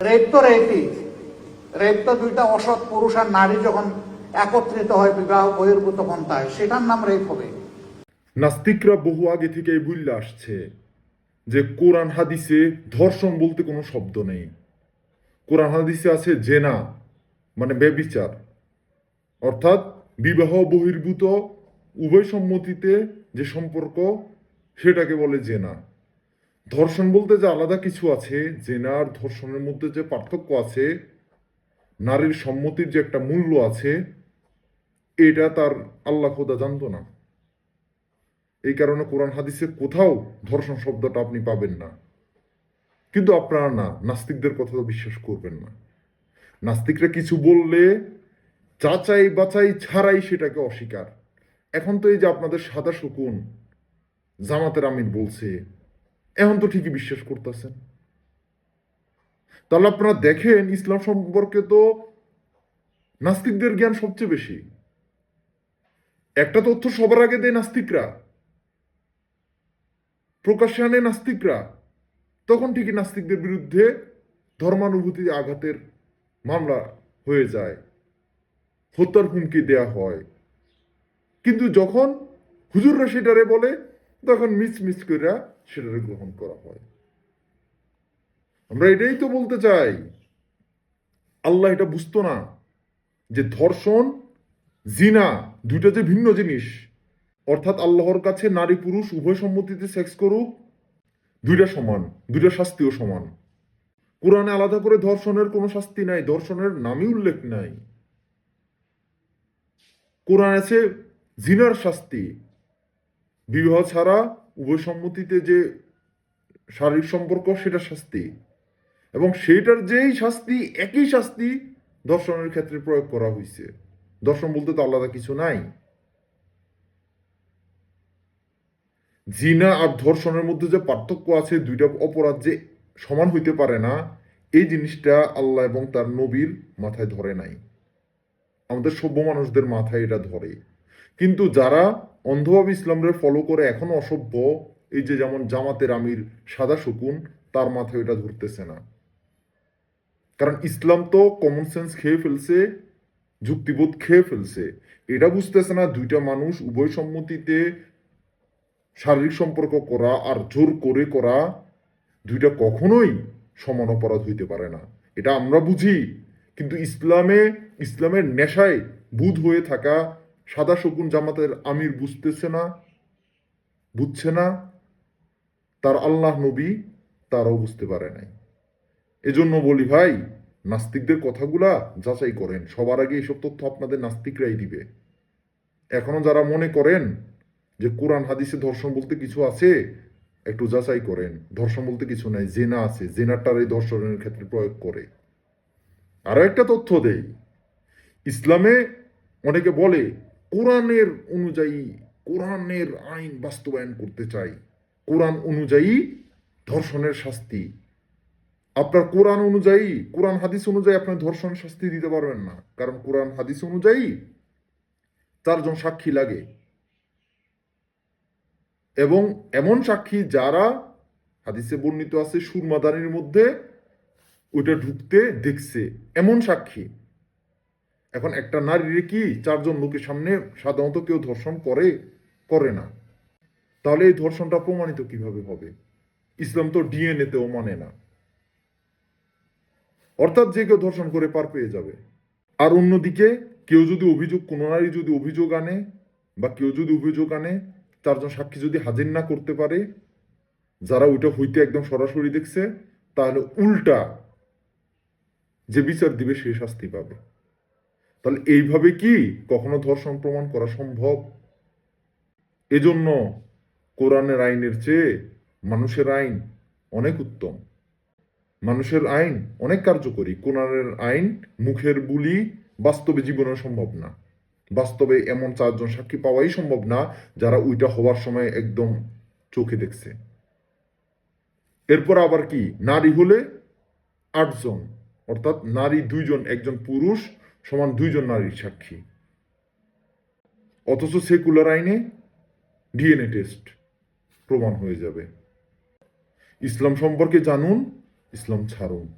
Rape তো রেপই rape তো দুইটা অসৎ পুরুষ আর নারী যখন একত্রিত হয়, বিবাহ বহির্ভূত পন্থায়, সেটার নাম রেপ হবে। নাস্তিকরা বহু আগে থেকেই বুঝলে আসছে যে কোরআন হাদিসে ধর্ষণ বলতে কোনো শব্দ নেই। কোরআন হাদিসে আছে জেনা মানে বেবিচার অর্থাৎ বিবাহ বহির্ভূত, উভয় সম্মতিতে যে সম্পর্ক, সেটাকে বলে জেনা। ধর্ষণ বলতে যে আলাদা কিছু আছে জেনা আর ধর্ষণের মধ্যে যে পার্থক্য আছে, নারীর সম্মতির যে একটা মূল্য আছে, এটা তার আল্লাহ খোদা জানতো না। এই কারণে কোরআন হাদিসে কোথাও ধর্ষণ শব্দটা আপনি পাবেন না। কিন্তু আপনারা না, নাস্তিকদের কথা তো বিশ্বাস করবেন না। নাস্তিকরা কিছু বললে যাচাই বাছাই ছাড়াই সেটাকে অস্বীকার। এখন তো এই যে আপনাদের সাদা শকুন জামাতের আমির বলছে এখন তো ঠিকই বিশ্বাস করতেছেন। তাহলে আপনারা দেখেন, ইসলাম সম্পর্কে তো নাস্তিকদের জ্ঞান সবচেয়ে বেশি। একটা তথ্য সবার আগে দেয় নাস্তিকরা। প্রকাশ্যে আনে নাস্তিকরা। তখন ঠিকই নাস্তিকদের বিরুদ্ধে ধর্মানুভূতি আঘাতের মামলা হয়ে যায়। হত্যার হুমকি দেয়া হয়। কিন্তু যখন হুজুররা সেটারে বলে তখন মিস মিস করে সেটারে গ্রহণ করা হয়। আমরা এটাই তো বলতে চাই। আল্লাহ এটা বুঝতো না যে ধর্ষণ, জিনা দুইটা যে ভিন্ন জিনিস। অর্থাৎ আল্লাহর কাছে নারী পুরুষ উভয় সম্মতিতে সেক্স করুক, দুইটা সমান, দুইটা শাস্তিও সমান। কোরআনে আলাদা করে ধর্ষণের কোনো শাস্তি নাই, ধর্ষণের নামই উল্লেখ নাই। কোরআন আছে জিনার শাস্তি বিবাহ ছাড়া উভয় সম্মতিতে যে শারীরিক সম্পর্ক, সেটা শাস্তি। এবং সেইটার যেই শাস্তি, একই শাস্তি দর্শনের ক্ষেত্রে প্রয়োগ করা হয়েছে দর্শন বলতে তো আলাদা কিছু নাই। জিনা আর ধর্ষণের মধ্যে যে পার্থক্য আছে, দুইটা অপরাধ যে সমান হইতে পারে না, এই জিনিসটা আল্লাহ এবং তার নবীর মাথায় ধরে নাই। আমাদের সভ্য মানুষদের মাথায় এটা ধরে। কিন্তু যারা অন্ধভাবে ইসলামরে ফলো করে এখনও অসভ্য, এই যে যেমন জামাতের আমির সাদা শকুন, তার মাথায় এটা ধরতেছে না। কারণ ইসলাম তো কমন সেন্স খেয়ে ফেলছে, যুক্তিবোধ খেয়ে ফেলছে। এটা বুঝতেছে না দুইটা মানুষ উভয় সম্মতিতে শারীরিক সম্পর্ক করা আর জোর করে করা দুইটা কখনোই সমান অপরাধ হইতে পারে না। এটা আমরা বুঝি, কিন্তু ইসলামে, ইসলামের নেশায় বুধ হয়ে থাকা সাদা শকুন জামাতের আমির বুঝতেছে না, বুঝছে না, তার আল্লাহ নবী তারাও বুঝতে পারে নাই। এজন্য বলি ভাই, নাস্তিকদের কথাগুলা যাচাই করেন। সবার আগে এসব তথ্য আপনাদের নাস্তিকরাই দিবে। এখনও যারা মনে করেন যে কোরআন, হাদিসে ধর্ষণ বলতে কিছু আছে, একটু যাচাই করেন। ধর্ষণ বলতে কিছু নাই, জেনা আছে। জেনাটার এই ধর্ষণের ক্ষেত্রে প্রয়োগ করে। আরও একটা তথ্য দেই। ইসলামে অনেকে বলে কোরআনের অনুযায়ী, কোরআনের আইন বাস্তবায়ন করতে চাই। কোরআন অনুযায়ী ধর্ষণের শাস্তি। আপনার কোরআন অনুযায়ী, কোরআন হাদিস অনুযায়ী আপনার ধর্ষণ শাস্তি দিতে পারবেন না। কারণ কোরআন হাদিস অনুযায়ী চারজন সাক্ষী লাগে। এবং এমন সাক্ষী যারা হাদিসে বর্ণিত আছে, সুরমাদানির মধ্যে ওইটা ঢুকতে দেখছে। এমন সাক্ষী। এখন একটা নারীর কি চারজন লোকের সামনে সাধারণত কেউ ধর্ষণ করে করে না? তাহলে এই ধর্ষণটা প্রমাণিত কীভাবে হবে? ইসলাম তো ডিএনএ তেও মানে না। অর্থাৎ যে কেউ ধর্ষণ করে পার পেয়ে যাবে। আর অন্যদিকে কেউ যদি অভিযোগ, কোনো নারী যদি অভিযোগ আনে বা কেউ যদি অভিযোগ আনে, চারজন সাক্ষী যদি হাজির না করতে পারে, যারা ওইটা হইতে একদম সরাসরি দেখছে, তাহলে উল্টা যে বিচার দিবে সে শাস্তি পাবে। তাহলে এইভাবে কি কখনো ধর্ষণ প্রমাণ করা সম্ভব? এজন্য কোরআনের আইনের চেয়ে মানুষের আইন অনেক উত্তম। মানুষের আইন অনেক কার্যকরী। কোরআনের আইন মুখের বুলি বাস্তবে জীবনে সম্ভব না। বাস্তবে এমন চারজন সাক্ষী পাওয়াই সম্ভব না যারা ওইটা হওয়ার সময় একদম চোখে দেখছে। এরপর আবার কি? নারী হলে আটজন, অর্থাৎ নারী দুইজন, একজন পুরুষ সমান দুইজন নারীর সাক্ষী। অথচ সেকুলার আইনে ডিএনএ টেস্ট প্রমাণ হয়ে যাবে। ইসলাম সম্পর্কে জানুন, ইসলাম ছাড়ুন।